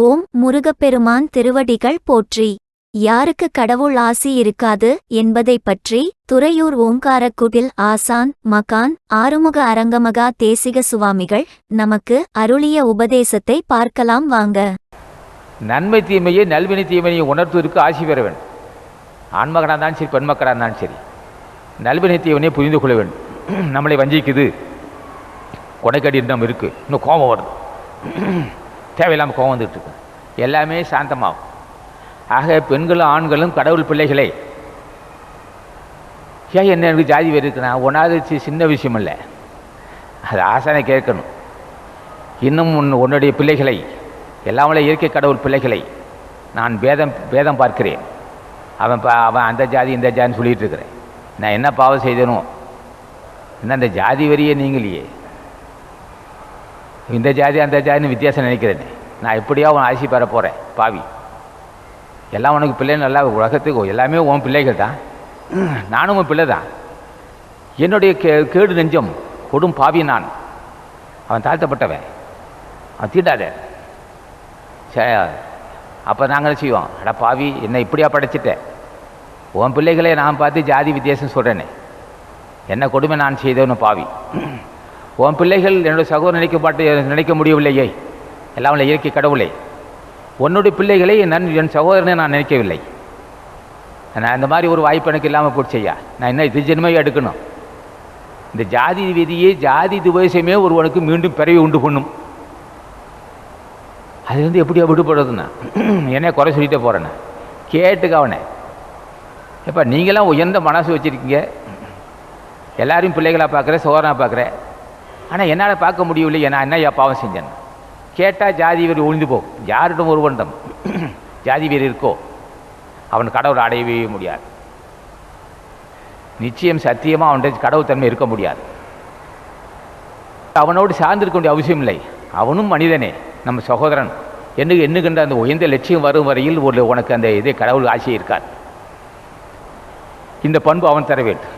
ஓம் முருகப்பெருமான் திருவடிகள் போற்றி. யாருக்கு கடவுள் ஆசி இருக்காது என்பதைப் பற்றி துறையூர் ஓங்காரக்குடில் ஆசான் மகான் ஆறுமுக அரங்கமகா தேசிக சுவாமிகள் நமக்கு அருளிய உபதேசத்தை பார்க்கலாம் வாங்க. நன்மை தீமையை நல்வினை தீமையை உணர்த்துவதற்கு ஆசி பெற வேண்டும். ஆண்மகனாக இருந்தாலும் சரி பெண்மக்களாக இருந்தாலும் சரி நல்வினை தீவனையை புரிந்து கொள்ள வேண்டும். நம்மளை வஞ்சிக்குது. கொடைக்கடி நம்ம இருக்குது இன்னும் கோபம் வருது. தேவையில்லாமல் கோவம் வந்துட்டு இருக்கு எல்லாமே சாந்தமாகும். ஆக பெண்களும் ஆண்களும் கடவுள் பிள்ளைகளே ஏன் என்ன எனக்கு ஜாதி வேறு இருக்குண்ணா ஒன்றாவது சின்ன விஷயம் இல்லை அது ஆசானை கேட்கணும். இன்னும் உன் உன்னுடைய பிள்ளைகளை எல்லாமே இயற்கை கடவுள் பிள்ளைகளை நான் பேதம் பேதம் பார்க்கிறேன். அவன் பா அவன் அந்த ஜாதி இந்த ஜாதின்னு சொல்லிகிட்டு இருக்கிறேன் நான் என்ன பாவம் செய்தனும் என்ன அந்த ஜாதி வரியே நீங்களையே இந்த ஜாதி அந்த ஜாதின்னு வித்தியாசம் நினைக்கிறேன். நான் எப்படியோ உன் ஆசி பெற போகிறேன் பாவி. எல்லாம் உனக்கு பிள்ளை நல்லா உலகத்துக்கு எல்லாமே உன் பிள்ளைகள் தான் நானும் உன் பிள்ளை தான் என்னுடைய கே கேடு நெஞ்சம் கொடும் பாவி நான். அவன் தாழ்த்தப்பட்டவன். அவன் தீண்டாத. சே அப்போ நாங்கள் செய்வோம்? அட பாவி என்னை இப்படியா படைச்சிட்ட? உன் பிள்ளைகளே நான் பார்த்து ஜாதி வித்தியாசம் சொல்கிறேனே என்ன கொடுமை நான் செய்தவனு பாவி. உன் பிள்ளைகள் என்னுடைய சகோதரன் நினைக்கப்பட்டு நினைக்க முடியவில்லையே. எல்லாம் உள்ள இயற்கை கடவுளே. உன்னுடைய பிள்ளைகளை நான் என் சகோதரனை நான் நினைக்கவில்லை. நான் இந்த மாதிரி ஒரு வாய்ப்பு எனக்கு இல்லாமல் போச்சுய்யா நான் என்ன இது எடுக்கணும். இந்த ஜாதி விதியே ஜாதி துவேஷமே ஒருவனுக்கு மீண்டும் பிறவி உண்டு பண்ணும். வந்து எப்படியா விடுபடுறதுண்ணா என்ன குறை சொல்லிட்டே போகிறேண்ணே கேட்டுக்க அவனை. இப்போ நீங்களாம் உயர்ந்த மனசு வச்சுருக்கீங்க. எல்லாரையும் பிள்ளைகளாக பார்க்குறேன் சோதனாக பார்க்குறேன். ஆனால் என்னால் பார்க்க முடியவில்லை. நான் என்ன பாவம் செஞ்சேன். கேட்டால் ஜாதி வெறி ஒழிந்து போகும் யாரிடம் ஒருவனிடம் ஜாதி வெறி இருக்கோ அவன் கடவுளை அடையவே முடியாது. நிச்சயம் சத்தியமாக அவன்கிட்ட கடவுள் தன்மை இருக்க முடியாது. அவனோடு சார்ந்திருக்க வேண்டிய அவசியம் இல்லை. அவனும் மனிதனே நம்ம சகோதரன். என்று எண்ணுகின்ற அந்த உயர்ந்த லட்சியம் வரும் வரையில் ஒரு உனக்கு அந்த இதே கடவுள் ஆசை இருக்கார் இந்த பண்பு அவன் தர வேண்டும்.